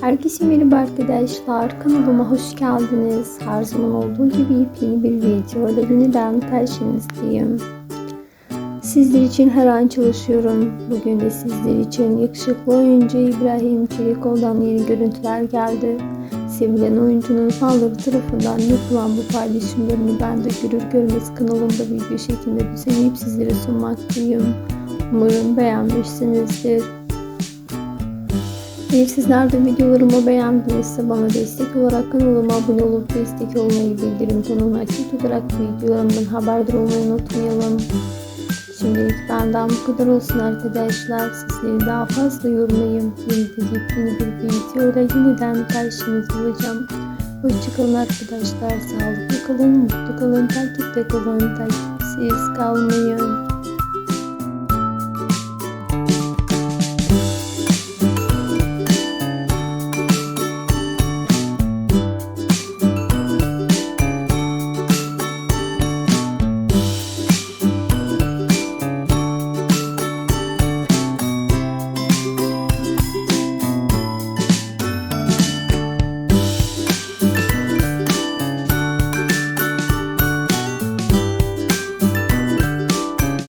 Herkese merhaba arkadaşlar. Kanalıma hoş geldiniz. Her zaman olduğu gibi yepyeni bir video ile yeniden karşınızdayım. Sizler için her an çalışıyorum. Bugün de sizler için yakışıklı oyuncu İbrahim Çelikoğlu'dan yeni görüntüler geldi. Sevilen oyuncunun fanları tarafından yapılan bu paylaşımlarını ben de görür görmez kanalımda video şeklinde düzenleyip sizlere sunmaktayım. Umarım beğenmişsinizdir. Eğer sizler de videolarımı beğendinizse bana destek olarak kanalıma abone olup destek olmayı bildirim tonunu açık tutarak videolarımdan haberdar olmayı unutmayalım. Şimdilik benden bu kadar olsun arkadaşlar. Sizleri daha fazla yormayayım. Yeni bir videoyla yeniden karşınızda olacağım. Hoşçakalın arkadaşlar. Sağlıklı kalın, mutlu kalın, takipte kalın, takipsiz kalmayın.